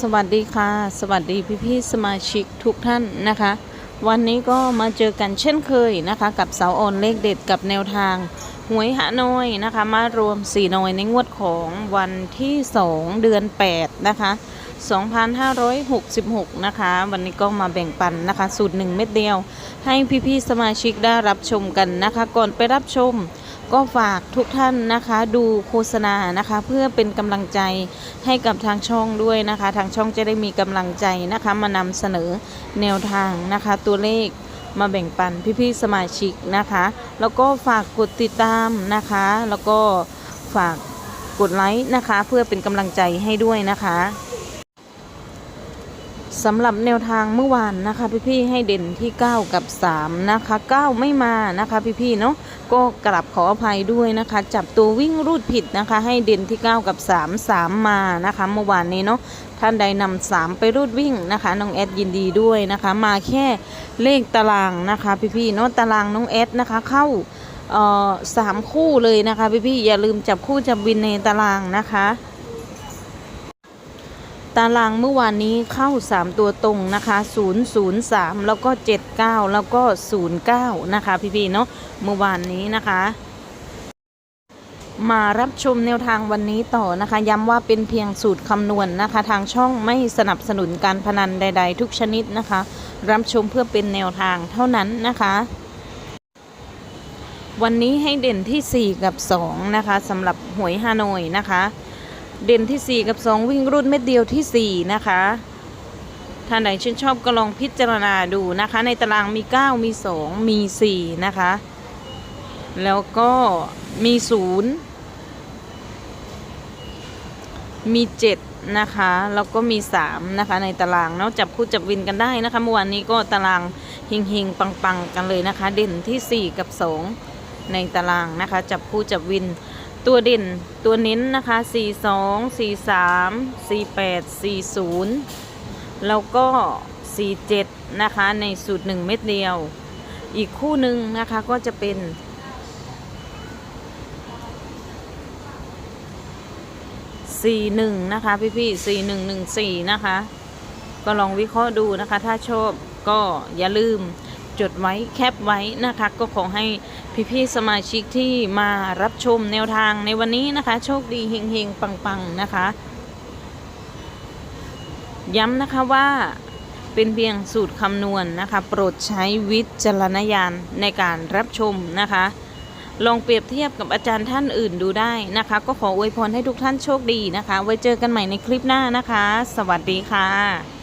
สวัสดีค่ะ สวัสดีพี่พี่สมาชิกทุกท่านนะคะ วันนี้ก็มาเจอกันเช่นเคยนะคะ กับเสาออนเลขเด็ดกับแนวทางหวยหานอยนะคะ มารวม4หน่อยในงวดของวันที่ 2 เดือน 8 นะคะ 2566 นะคะ วันนี้ก็มาแบ่งปันนะคะ สูตร 1 เม็ดเดียว ให้พี่ๆสมาชิกได้รับชมกันนะคะ ก่อนไปรับชม ก็ฝากทุกท่านนะคะดูโฆษณานะคะ เพื่อเป็นกำลังใจให้กับทางช่องด้วยนะคะ ทางช่องจะได้มีกำลังใจนะคะ มานำเสนอแนวทางนะคะ ตัวเลขมาแบ่งปันพี่ๆสมาชิกนะคะ แล้วก็ฝากกดติดตามนะคะ แล้วก็ฝากกดไลค์นะคะ เพื่อเป็นกำลังใจให้ด้วยนะคะ สำหรับแนวทางเมื่อวานนะคะ พี่ๆให้เด่นที่ 9 กับ 3 นะคะ 9 ไม่มานะคะพี่ๆเนาะก็กลับขออภัยด้วยนะคะ จับตัววิ่งรูดผิดนะคะ ให้เด่นที่ 9 กับ 3 3 มานะคะ เมื่อวานนี้เนาะท่านใดนำ3ไปรูดวิ่งนะคะน้องแอดยินดีด้วยนะคะ มาแค่เลขตารางนะคะพี่ๆเนาะตารางน้องแอดนะคะเข้าเอ่อสามคู่เลยนะคะพี่ๆอย่าลืมจับคู่จับวินในตารางนะคะ ตารางเมื่อวานนี้เข้า 3 ตัวตรงนะคะ003 แล้วก็ 79 แล้วก็ 09 นะคะ พี่ๆเนาะเมื่อวานนี้นะคะ มารับชมแนวทางวันนี้ต่อนะคะ ย้ำว่าเป็นเพียงสูตรคำนวณนะคะ ทางช่องไม่สนับสนุนการพนันใด ๆ ทุกชนิดนะคะ รับชมเพื่อเป็นแนวทางเท่านั้นนะคะวันนี้ให้เด่นที่ 4 กับ 2 นะคะสำหรับหวยฮานอยนะคะ เด่นที่ 4 กับ 2 วิ่งรุ่นเม็ดเดียวที่ 4 นะคะท่านไหนชื่นชอบก็ลองพิจารณาดูนะคะ ในตารางมี 9 มี 2 มี 4 นะคะ แล้วก็มี 0 มี 7 นะคะ แล้วก็มี 3 นะคะ ในตารางเนาะจับคู่จับวินกันได้นะคะเมื่อวานนี้ก็ตารางเฮงๆ ปังๆ กันเลยนะคะ เด่นที่ 4 กับ 2 ในตารางนะคะ จับคู่จับวิน ตัวเด่นตัวเน้นนะคะ 42 43 48 40 แล้วก็ 47 นะคะ ในสูตร 1 เม็ดเดียว อีกคู่หนึ่งนะคะก็จะเป็น 41 นะคะ พี่พี่4114 นะคะ ก็ลองวิเคราะห์ดูนะคะ ถ้าชอบก็อย่าลืม จดไว้แคปไว้นะคะ ก็ขอให้พี่ๆสมาชิกที่มารับชมแนวทางในวันนี้นะคะ โชคดีเฮงๆ ปังๆ นะคะ ย้ำนะคะว่าเป็นเพียงสูตรคำนวณนะคะ โปรดใช้วิจารณญาณในการรับชมนะคะ ลองเปรียบเทียบกับอาจารย์ท่านอื่นดูได้นะคะ ก็ขออวยพรให้ทุกท่านโชคดีนะคะ ไว้เจอกันใหม่ในคลิปหน้านะคะ สวัสดีค่ะ